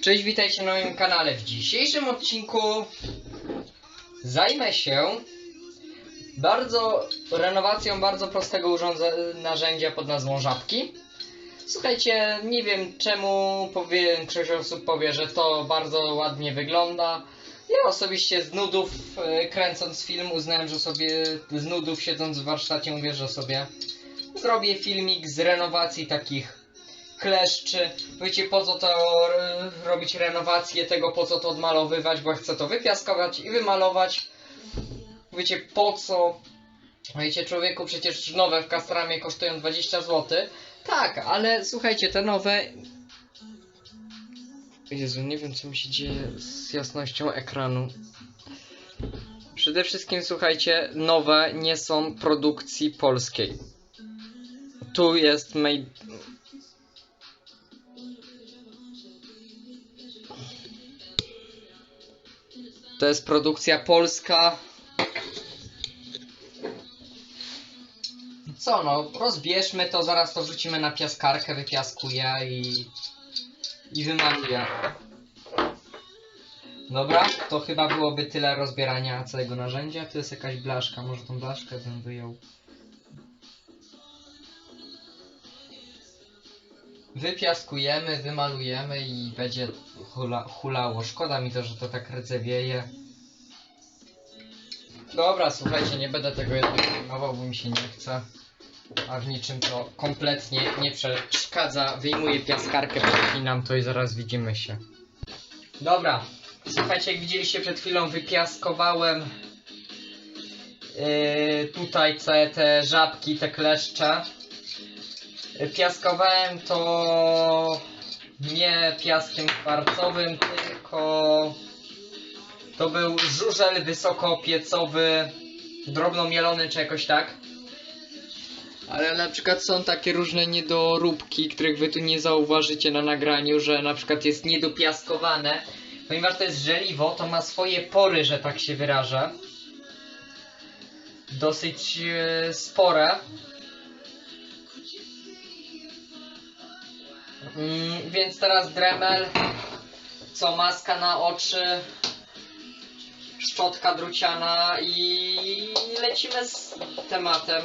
Cześć, witajcie na moim kanale. W dzisiejszym odcinku zajmę się bardzo renowacją bardzo prostego narzędzia pod nazwą żabki. Słuchajcie, nie wiem czemu większość osób powie, że to bardzo ładnie wygląda. Ja osobiście z nudów e, kręcąc film uznałem, że sobie z nudów siedząc w warsztacie mówię, że sobie zrobię filmik z renowacji takich kleszczy. Wiecie po co to e, robić renowację tego, po co to odmalowywać, bo ja chcę to wypiaskować i wymalować. Wiecie po co? Wiecie człowieku, przecież nowe w Kastramie kosztują 20 zł. Tak, ale słuchajcie, te nowe... Jezu, nie wiem co mi się dzieje z jasnością ekranu. Przede wszystkim słuchajcie, nowe nie są produkcji polskiej. Tu jest made, To jest produkcja polska. Co no, rozbierzmy to, zaraz to wrzucimy na piaskarkę, wypiaskuję i... i wymaluję. Dobra, to chyba byłoby tyle rozbierania całego narzędzia. Tu jest jakaś blaszka, może tą blaszkę bym wyjął. Wypiaskujemy, wymalujemy i będzie hula, hulało. Szkoda mi to, że to tak rdzewieje. Dobra, słuchajcie, nie będę tego jednak filmował, bo mi się nie chce. A w niczym to kompletnie nie przeszkadza. Wyjmuję piaskarkę, podpinam to i zaraz widzimy się. Dobra, słuchajcie, jak widzieliście przed chwilą, wypiaskowałem yy, tutaj całe te żabki, te kleszcze. Piaskowałem to nie piaskiem kwarcowym, tylko to był żużel wysokopiecowy, drobnomielony czy jakoś tak. Ale na przykład są takie różne niedoróbki, których wy tu nie zauważycie na nagraniu, że na przykład jest niedopiaskowane. Ponieważ to jest żeliwo, to ma swoje pory, że tak się wyrażę. Dosyć e, spore. Mm, więc teraz Dremel, co maska na oczy, szczotka druciana i lecimy z tematem.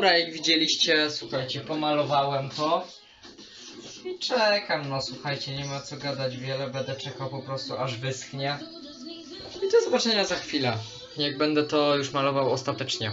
Dobra, jak widzieliście, słuchajcie, pomalowałem to. I czekam, no słuchajcie, nie ma co gadać wiele, będę czekał po prostu aż wyschnie. I do zobaczenia za chwilę, jak będę to już malował ostatecznie.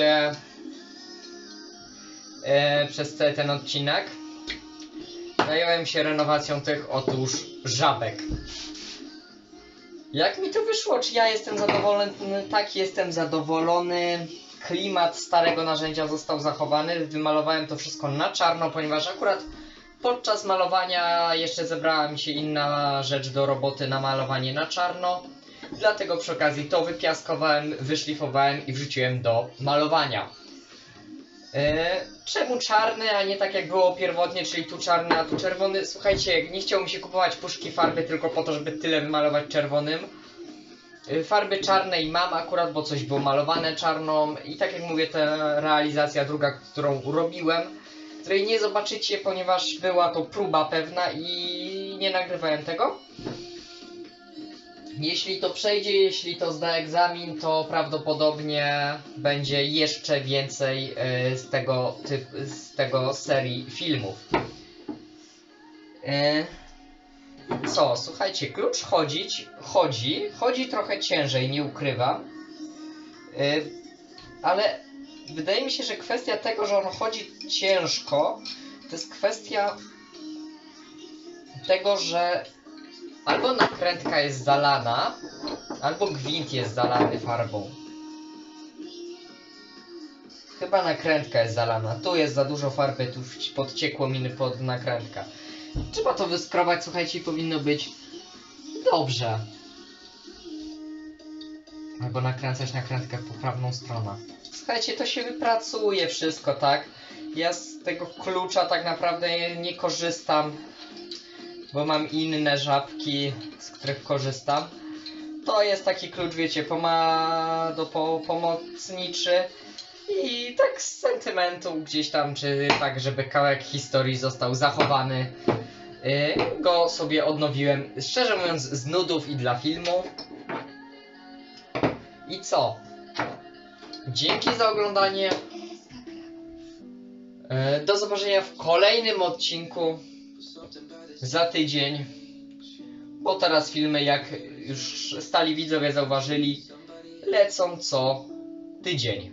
Widzieliście e, przez cały ten odcinek, zająłem się renowacją tych otóż żabek. Jak mi to wyszło? Czy ja jestem zadowolony? Tak, jestem zadowolony. Klimat starego narzędzia został zachowany. Wymalowałem to wszystko na czarno, ponieważ akurat podczas malowania jeszcze zebrała mi się inna rzecz do roboty na malowanie na czarno. Dlatego przy okazji to wypiaskowałem, wyszlifowałem i wrzuciłem do malowania. E, czemu czarny, a nie tak jak było pierwotnie, czyli tu czarny, a tu czerwony? Słuchajcie, nie chciało mi się kupować puszki farby tylko po to, żeby tyle wymalować czerwonym. E, farby czarnej mam akurat, bo coś było malowane czarną i tak jak mówię, ta realizacja druga, którą robiłem, której nie zobaczycie, ponieważ była to próba pewna i nie nagrywałem tego. Jeśli to przejdzie, jeśli to zda egzamin, to prawdopodobnie będzie jeszcze więcej e, z tego z tego serii filmów. E, co, słuchajcie, klucz chodzić, chodzi, chodzi trochę ciężej, nie ukrywam. E, ale wydaje mi się, że kwestia tego, że on chodzi ciężko, to jest kwestia tego, że albo nakrętka jest zalana, albo gwint jest zalany farbą. Chyba nakrętka jest zalana. Tu jest za dużo farby, tu podciekło mi pod nakrętka. Trzeba to wyskrobać, słuchajcie, i powinno być dobrze. Albo nakręcać nakrętkę w poprawną stronę. Słuchajcie, to się wypracuje wszystko, tak? Ja z tego klucza tak naprawdę nie korzystam bo mam inne żabki, z których korzystam. To jest taki klucz, wiecie, poma do po pomocniczy i tak z sentymentu gdzieś tam, czy tak, żeby kawałek historii został zachowany. Yy, go sobie odnowiłem, szczerze mówiąc, z nudów i dla filmu. I co? Dzięki za oglądanie. Yy, do zobaczenia w kolejnym odcinku za tydzień. Bo teraz filmy, jak już stali widzowie zauważyli, lecą co tydzień.